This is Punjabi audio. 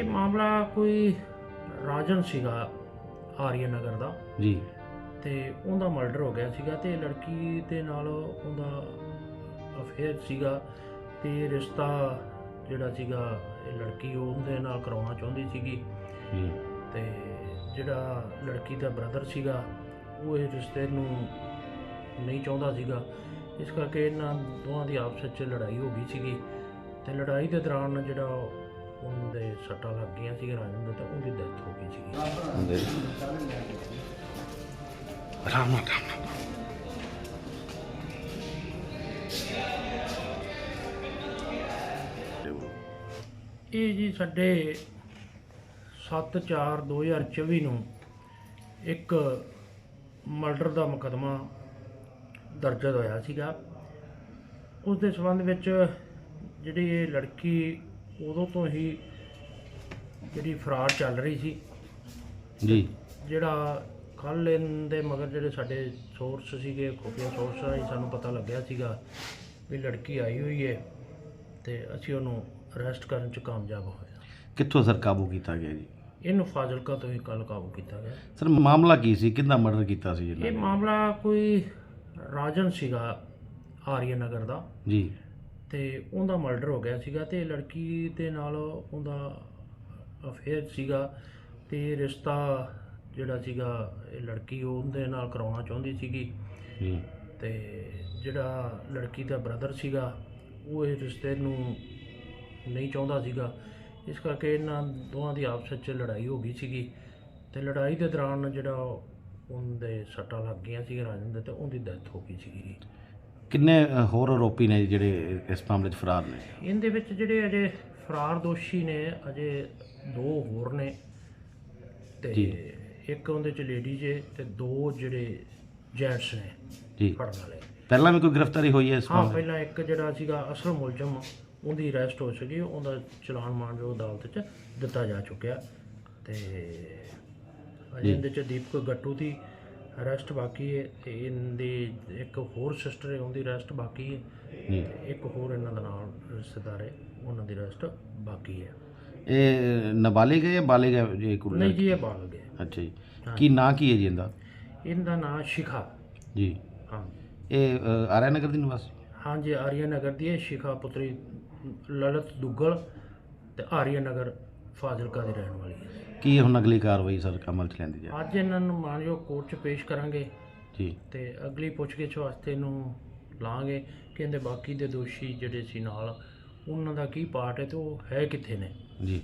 ਇਹ ਮਾਮਲਾ ਕੋਈ ਰਾਜਨ ਸੀਗਾ ਆਰੀਆ ਨਗਰ ਦਾ। ਜੀ। ਤੇ ਉਹਦਾ ਮਰਡਰ ਹੋ ਗਿਆ ਸੀਗਾ ਤੇ ਲੜਕੀ ਦੇ ਨਾਲ ਉਹਦਾ ਅਫੇਅਰ ਸੀਗਾ ਤੇ ਰਿਸ਼ਤਾ ਜਿਹੜਾ ਸੀਗਾ ਇਹ ਲੜਕੀ ਉਹਦੇ ਨਾਲ ਕਰਾਉਣਾ ਚਾਹੁੰਦੀ ਸੀਗੀ। ਜੀ। ਤੇ ਜਿਹੜਾ ਲੜਕੀ ਦਾ ਬ੍ਰਦਰ ਸੀਗਾ ਉਹ ਇਹ ਰਿਸ਼ਤੇ ਨੂੰ ਨਹੀਂ ਚਾਹੁੰਦਾ ਸੀਗਾ। ਇਸ ਕਰਕੇ ਇਹਨਾਂ ਦੋਵਾਂ ਦੀ ਆਪਸ ਵਿੱਚ ਲੜਾਈ ਹੋ ਗਈ ਸੀਗੀ। ਤੇ ਲੜਾਈ ਦੇ ਦੌਰਾਨ ਜਿਹੜਾ ਉਹਦੇ ਸੱਟਾਂ ਲੱਗ ਗਈਆਂ ਸੀ ਰਾਜਨ ਦੇ ਤੇ ਉਹਦੀ ਡੈਥ ਹੋ ਗਈ ਸੀਗੀ। ਹੁੰਦੇ ਆਰਾਮ ਨਾਲ ਆਰਾਮ ਨਾਲ। ਇਹ ਜੀ ਸਾਡੇ 7/4/2024 ਨੂੰ ਇੱਕ ਮਰਡਰ ਦਾ ਮੁਕਦਮਾ ਦਰਜ ਹੋਇਆ ਸੀਗਾ। ਉਸ ਦੇ ਸੰਬੰਧ ਵਿੱਚ ਜਿਹੜੀ ਇਹ ਲੜਕੀ ਉਦੋਂ ਤੋਂ ਹੀ ਜਿਹੜੀ ਫਰਾਰ ਚੱਲ ਰਹੀ ਸੀ। ਜੀ। ਜਿਹੜਾ ਕੱਲ ਦੇ ਮਗਰ ਜਿਹੜੇ ਸਾਡੇ ਸੋਰਸ ਸੀਗੇ ਖੁਫੀਆ ਸੋਰਸ ਰਾਹੀਂ ਸਾਨੂੰ ਪਤਾ ਲੱਗਿਆ ਸੀਗਾ ਵੀ ਲੜਕੀ ਆਈ ਹੋਈ ਹੈ ਤੇ ਅਸੀਂ ਉਹਨੂੰ ਅਰੈਸਟ ਕਰਨ ਚ ਕਾਮਯਾਬ ਹੋਏ ਕਿੱਥੋਂ ਸਰ ਕਾਬੂ ਕੀਤਾ ਗਿਆ ਜੀ? ਇਹਨੂੰ ਫਾਜ਼ਿਲਕਾ ਤੋਂ ਹੀ ਕੱਲ ਕਾਬੂ ਕੀਤਾ ਗਿਆ। ਸਰ ਮਾਮਲਾ ਕੀ ਸੀ? ਕਿੰਨਾ ਮਰਡਰ ਕੀਤਾ ਸੀ ਇਹ ਇਹਨਾਂ ਨੇ? ਮਾਮਲਾ ਕੋਈ ਰਾਜਨ ਸੀਗਾ ਆਰੀਆ ਨਗਰ ਦਾ। ਜੀ। ਤੇ ਉਹਦਾ ਮਰਡਰ ਹੋ ਗਿਆ ਸੀਗਾ ਤੇ ਲੜਕੀ ਦੇ ਨਾਲ ਉਹਦਾ ਅਫੇਅਰ ਸੀਗਾ ਤੇ ਰਿਸ਼ਤਾ ਜਿਹੜਾ ਸੀਗਾ ਇਹ ਲੜਕੀ ਉਹਦੇ ਨਾਲ ਕਰਾਉਣਾ ਚਾਹੁੰਦੀ ਸੀਗੀ। ਜੀ ਤੇ ਜਿਹੜਾ ਲੜਕੀ ਦਾ ਬ੍ਰਦਰ ਸੀਗਾ ਉਹ ਇਹ ਰਿਸ਼ਤੇ ਨੂੰ ਨਹੀਂ ਚਾਹੁੰਦਾ ਸੀਗਾ। ਇਸ ਕਰਕੇ ਇਹਨਾਂ ਦੋਵਾਂ ਦੀ ਆਪਸ ਵਿੱਚ ਲੜਾਈ ਹੋ ਗਈ ਸੀਗੀ ਤੇ ਲੜਾਈ ਦੇ ਦੌਰਾਨ ਜਿਹੜਾ ਉਹਦੇ ਸੱਟਾਂ ਲੱਗ ਗਈਆਂ ਸੀ ਰਾਜਨ ਦੇ ਤੇ ਉਹਦੀ ਡੈਥ ਹੋ ਗਈ ਸੀਗੀ। ਕਿੰਨੇ ਅ, ਹੋਰ ਆਰੋਪੀ ਨੇ ਜਿਹੜੇ ਇਸ ਮਾਮਲੇ 'ਚ ਫਰਾਰ ਨੇ ਇਹਦੇ ਵਿੱਚ ਜਿਹੜੇ ਅਜੇ ਫਰਾਰ ਦੋਸ਼ੀ ਨੇ ਅਜੇ ਦੋ ਹੋਰ ਨੇ ਤੇ ਜੀ। ਇੱਕ ਉਹਦੇ ਚ ਲੇਡੀ ਜੇ ਤੇ ਦੋ ਜਿਹੜੇ ਜੈਂਟਸ ਨੇ ਜੀ ਫੜਨ ਵਾਲੇ ਪਹਿਲਾਂ ਵੀ ਕੋਈ ਗ੍ਰਿਫਤਾਰੀ ਹੋਈ ਹੈ ਇਸ ਹਾਂ ਮਾਮਲੇ? ਪਹਿਲਾਂ ਇੱਕ ਜਿਹੜਾ ਸੀਗਾ ਅਸਲ ਮੁਲਜ਼ਮ ਉਹਦੀ ਅਰੈਸਟ ਹੋ ਸਕੀ ਉਹਦਾ ਚਲਾਨ ਮਾਨਯੋਗ ਅਦਾਲਤ 'ਚ ਦਿੱਤਾ ਜਾ ਚੁੱਕਿਆ ਤੇ ਅਜੇ ਜੀ। ਇਹਦੇ 'ਚ ਦੀਪਕ ਗੱਟੂ ਦੀ ਅਰੈਸਟ ਬਾਕੀ ਹੈ ਤੇ ਇਹਦੀ ਇੱਕ ਹੋਰ ਸਿਸਟਰ ਹੈ ਉਹਦੀ ਅਰੈਸਟ ਬਾਕੀ ਹੈ। ਜੀ ਤੇ ਇੱਕ ਹੋਰ ਇਹਨਾਂ ਦਾ ਨਾਲ ਰਿਸ਼ਤੇਦਾਰ ਹੈ ਉਹਨਾਂ ਦੀ ਅਰੈਸਟ ਬਾਕੀ ਹੈ। ਇਹ ਨਾਬਾਲਿਗ ਹੈ ਜਾਂ ਬਾਲਿਗ ਹੈ ਜੀ ਕੁੜੀ ਨਹੀਂ ਜੀ ਇਹ ਬਾਲ ਗਏ ਅੱਛਾ ਜੀ। ਹਾਂ। ਕੀ ਨਾਂ ਕੀ ਹੈ ਜੀ ਇਹਦਾ? ਇਹਦਾ ਨਾਮ ਸ਼ਿਖਾ। ਜੀ। ਹਾਂ। ਇਹ ਅ, ਆਰਿਆ ਨਗਰ ਦੀ ਨਿਵਾਸੀ ਹਾਂਜੀ ਆਰੀਆ ਨਗਰ ਦੀ ਹੈ ਸ਼ਿਖਾ ਪੁੱਤਰੀ ਲਲਿਤ ਦੁੱਗਲ ਤੇ ਆਰੀਆ ਨਗਰ ਫਾਜ਼ਿਲਕਾ ਦੀ ਰਹਿਣ ਵਾਲੀ ਹੈ। ਕੀ ਹੁਣ ਅਗਲੀ ਕਾਰਵਾਈ ਸਰ ਅਮਲ 'ਚ ਲੈਂਦੀ ਜਾ ਅੱਜ ਇਹਨਾਂ ਨੂੰ ਮਾਨਯੋਗ ਕੋਰਟ 'ਚ ਪੇਸ਼ ਕਰਾਂਗੇ। ਜੀ। ਤੇ ਅਗਲੀ ਪੁੱਛਗਿੱਛ ਵਾਸਤੇ ਇਹਨੂੰ ਲਾਂਗੇ ਕਹਿੰਦੇ ਬਾਕੀ ਦੇ ਦੋਸ਼ੀ ਜਿਹੜੇ ਸੀ ਨਾਲ ਉਹਨਾਂ ਦਾ ਕੀ ਪਾਰਟ ਹੈ ਤੇ ਉਹ ਹੈ ਕਿੱਥੇ ਨੇ? ਜੀ।